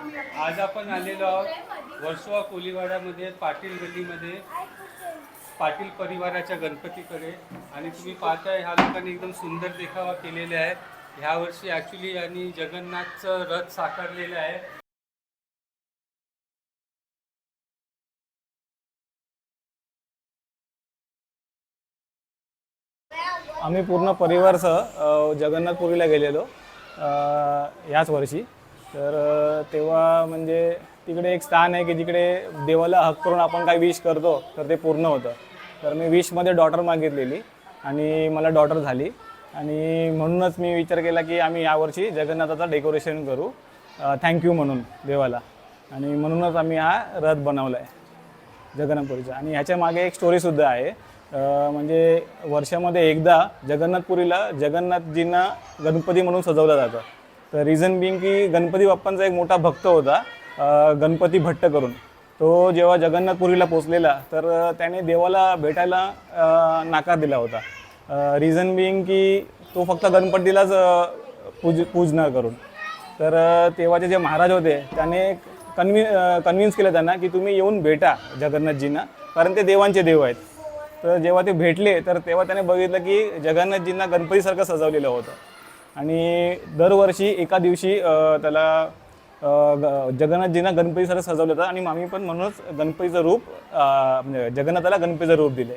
आज आपण आलेलो आहोत वर्सोवा कोलीवाड्यामध्ये पाटील गल्लीमध्ये पाटील परिवाराच्या गणपतीकडे. आणि तुम्ही पाहताय ह्या लोकांनी एकदम सुंदर देखावा केलेले आहे ह्या वर्षी ॲक्च्युली आणि जगन्नाथचं रथ साकारलेलं आहे. आम्ही पूर्ण परिवारसह जगन्नाथपुरीला गेलेलो ह्याच याच वर्षी. तर तेव्हा म्हणजे तिकडे एक स्थान आहे की जिकडे देवाला हक करून आपण काही विश करतो तर ते पूर्ण होतं. तर मी विशमध्ये डॉटर मागितलेली आणि मला डॉटर झाली. आणि म्हणूनच मी विचार केला की आम्ही यावर्षी जगन्नाथाचं डेकोरेशन करू. थँक्यू म्हणून देवाला. आणि म्हणूनच आम्ही हा रथ बनवला आहे जगन्नाथपुरीचा. आणि ह्याच्या मागे एक स्टोरीसुद्धा आहे. म्हणजे वर्षामध्ये एकदा जगन्नाथपुरीला जगन्नाथजींना गणपती म्हणून सजवलं जातं. तर रिझन बिंग की गणपती बाप्पांचा एक मोठा भक्त होता गणपती भट्ट करून. तो जेव्हा जगन्नाथपुरीला पोचलेला तर त्याने देवाला भेटायला नाकार दिला होता. रिझन बिंग की तो फक्त गणपतीलाच पूज पूजन करून. तर तेव्हाचे जे महाराज होते त्याने कन्व्हि कन्व्हिन्स केलं त्यांना की तुम्ही येऊन भेटा जगन्नाथजींना कारण ते देवांचे देव आहेत. तर जेव्हा ते भेटले तर तेव्हा त्याने बघितलं की जगन्नाथजींना गणपतीसारखं सजवलेलं होतं. आणि दरवर्षी एका दिवशी त्याला जगन्नाथजींना गणपतीसारखं सजवलं होतं आणि आम्ही पण म्हणूनच गणपतीचं रूप म्हणजे जगन्नाथाला गणपतीचं रूप दिले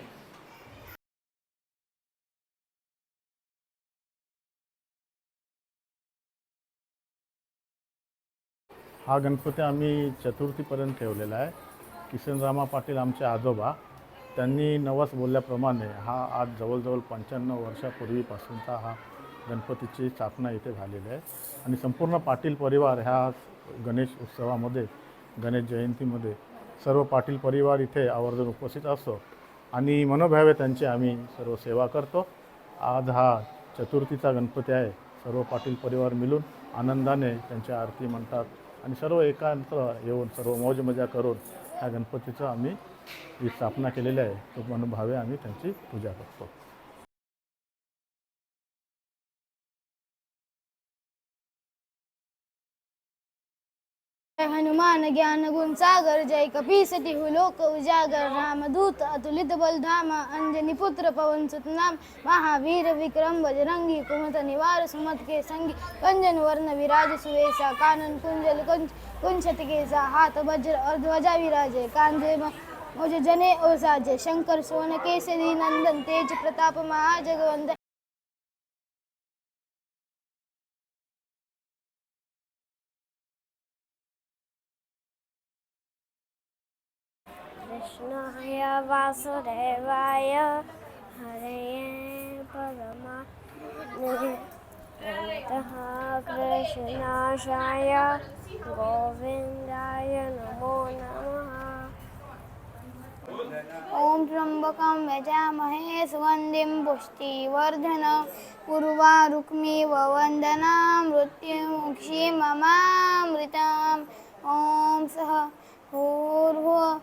हा गणपती आम्ही चतुर्थीपर्यंत ठेवलेला आहे. किशनरामा पाटील आमचे आजोबा त्यांनी नवस बोलल्याप्रमाणे हा आज जवळजवळ पंच्याण्णव वर्षापूर्वीपासूनचा हा गणपतीची स्थापना इथे झालेली आहे. आणि संपूर्ण पाटील परिवार ह्या गणेश उत्सवामध्ये गणेश जयंतीमध्ये सर्व पाटील परिवार इथे आवर्जून उपस्थित असतो. आणि मनोभावे त्यांची आम्ही सर्व सेवा करतो. आज हा चतुर्थीचा गणपती आहे. सर्व पाटील परिवार मिळून आनंदाने त्यांची आरती म्हणतात आणि सर्व एकांत्र येऊन सर्व मौज मजा करून ह्या गणपतीचं आम्ही जी स्थापना केलेली आहे. तो मनोभावे आम्ही त्यांची पूजा करतो. हनुमान ज्ञान गुण सागर जय कपीसती हु लोक उजागर रामदूत अतुलित बलधाम अंजनी पुत्र पवन सुत नाम महावीर विक्रम बजरंगी कुमत निवार सुमत के संगी कंजन वर्ण विराज सुवेसा कानन कुंजल कुंज के केसा हाथ वज्र और ध्वजा विराजे कांधे मुझे जने ओसाजे शंकर सोन केसरी नंदन तेज प्रताप महाजगवंदन कृष्णाय वासुदेवाय। हरे परमा। कृष्णाशाय गोविन्दाय नमो नमः। ॐ त्र्यम्बकं यजामहे सुगन्धिं पुष्टिवर्धन। उर्वारुक्मिव वन्दना मृत्युमुक्षीममामृतम् ॐ सः भूर्भुव